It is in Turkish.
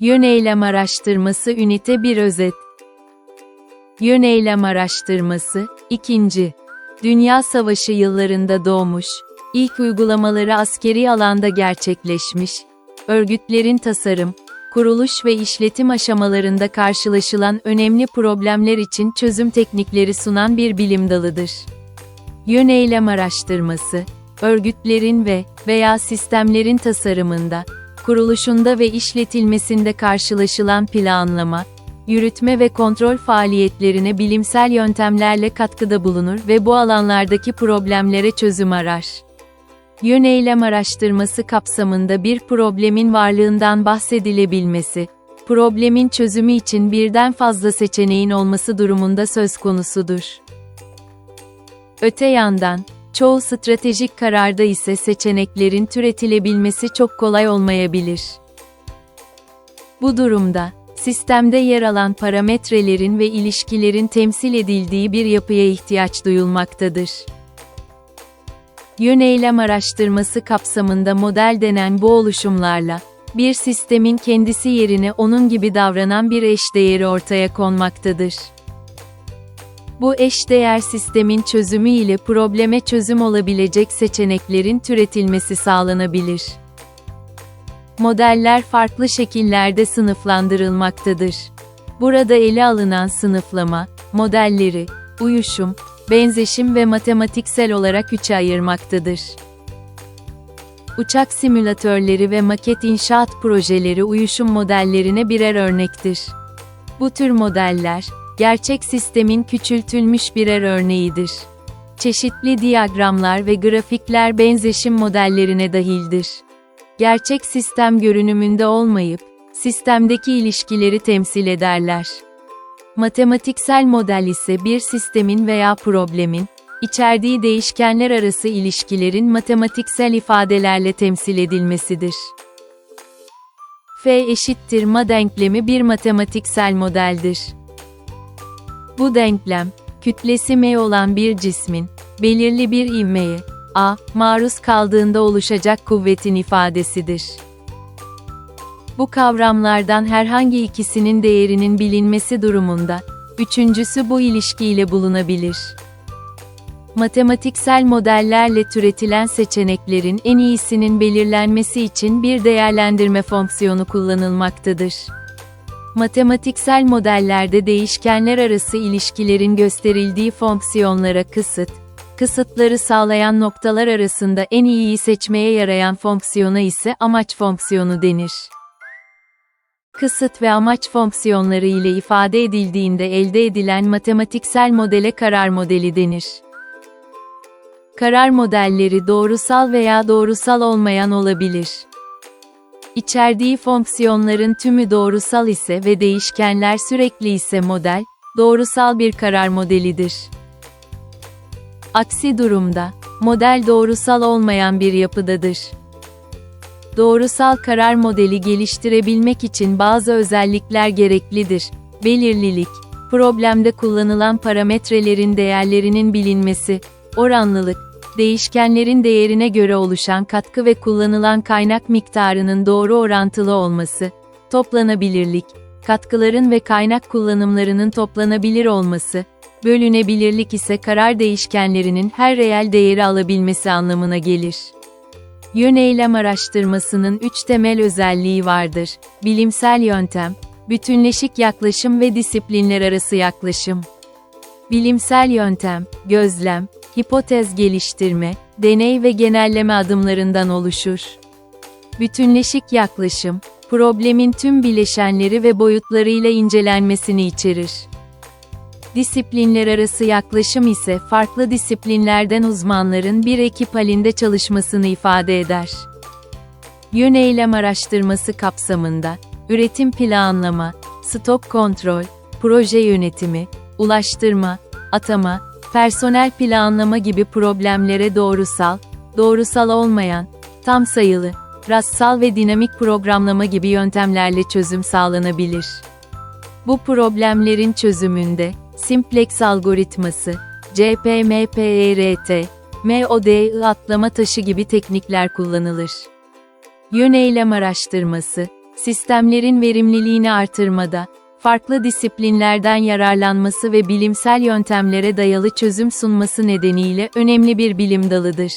Yöneylem araştırması ünite 1 özet. Yöneylem araştırması, 2. Dünya Savaşı yıllarında doğmuş, ilk uygulamaları askeri alanda gerçekleşmiş, örgütlerin tasarım, kuruluş ve işletim aşamalarında karşılaşılan önemli problemler için çözüm teknikleri sunan bir bilim dalıdır. Yöneylem araştırması, örgütlerin ve veya sistemlerin tasarımında, kuruluşunda ve işletilmesinde karşılaşılan planlama, yürütme ve kontrol faaliyetlerine bilimsel yöntemlerle katkıda bulunur ve bu alanlardaki problemlere çözüm arar. Yöneylem araştırması kapsamında bir problemin varlığından bahsedilebilmesi, problemin çözümü için birden fazla seçeneğin olması durumunda söz konusudur. Öte yandan, çoğu stratejik kararda ise seçeneklerin türetilebilmesi çok kolay olmayabilir. Bu durumda, sistemde yer alan parametrelerin ve ilişkilerin temsil edildiği bir yapıya ihtiyaç duyulmaktadır. Yöneylem araştırması kapsamında model denen bu oluşumlarla, bir sistemin kendisi yerine onun gibi davranan bir eşdeğeri ortaya konmaktadır. Bu eşdeğer sistemin çözümü ile probleme çözüm olabilecek seçeneklerin türetilmesi sağlanabilir. Modeller farklı şekillerde sınıflandırılmaktadır. Burada ele alınan sınıflama, modelleri, uyuşum, benzeşim ve matematiksel olarak üçe ayırmaktadır. Uçak simülatörleri ve maket inşaat projeleri uyuşum modellerine birer örnektir. Bu tür modeller, gerçek sistemin küçültülmüş birer örneğidir. Çeşitli diyagramlar ve grafikler benzeşim modellerine dahildir. Gerçek sistem görünümünde olmayıp, sistemdeki ilişkileri temsil ederler. Matematiksel model ise bir sistemin veya problemin, içerdiği değişkenler arası ilişkilerin matematiksel ifadelerle temsil edilmesidir. F eşittir ma denklemi bir matematiksel modeldir. Bu denklem, kütlesi m olan bir cismin, belirli bir ivmeye, a, maruz kaldığında oluşacak kuvvetin ifadesidir. Bu kavramlardan herhangi ikisinin değerinin bilinmesi durumunda, üçüncüsü bu ilişkiyle bulunabilir. Matematiksel modellerle türetilen seçeneklerin en iyisinin belirlenmesi için bir değerlendirme fonksiyonu kullanılmaktadır. Matematiksel modellerde değişkenler arası ilişkilerin gösterildiği fonksiyonlara kısıt, kısıtları sağlayan noktalar arasında en iyiyi seçmeye yarayan fonksiyona ise amaç fonksiyonu denir. Kısıt ve amaç fonksiyonları ile ifade edildiğinde elde edilen matematiksel modele karar modeli denir. Karar modelleri doğrusal veya doğrusal olmayan olabilir. İçerdiği fonksiyonların tümü doğrusal ise ve değişkenler sürekli ise model, doğrusal bir karar modelidir. Aksi durumda, model doğrusal olmayan bir yapıdadır. Doğrusal karar modeli geliştirebilmek için bazı özellikler gereklidir. Belirlilik, problemde kullanılan parametrelerin değerlerinin bilinmesi, oranlılık, değişkenlerin değerine göre oluşan katkı ve kullanılan kaynak miktarının doğru orantılı olması, toplanabilirlik, katkıların ve kaynak kullanımlarının toplanabilir olması, bölünebilirlik ise karar değişkenlerinin her reel değeri alabilmesi anlamına gelir. Yöneylem araştırmasının üç temel özelliği vardır. Bilimsel yöntem, bütünleşik yaklaşım ve disiplinler arası yaklaşım. Bilimsel yöntem, gözlem, hipotez geliştirme, deney ve genelleme adımlarından oluşur. Bütünleşik yaklaşım, problemin tüm bileşenleri ve boyutlarıyla incelenmesini içerir. Disiplinler arası yaklaşım ise farklı disiplinlerden uzmanların bir ekip halinde çalışmasını ifade eder. Yöneylem araştırması kapsamında, üretim planlama, stok kontrol, proje yönetimi, ulaştırma, atama, personel planlama gibi problemlere doğrusal, doğrusal olmayan, tam sayılı, rastsal ve dinamik programlama gibi yöntemlerle çözüm sağlanabilir. Bu problemlerin çözümünde, simplex algoritması, CPMPERT, MODI atlama taşı gibi teknikler kullanılır. Yöneylem araştırması, sistemlerin verimliliğini artırmada, farklı disiplinlerden yararlanması ve bilimsel yöntemlere dayalı çözüm sunması nedeniyle önemli bir bilim dalıdır.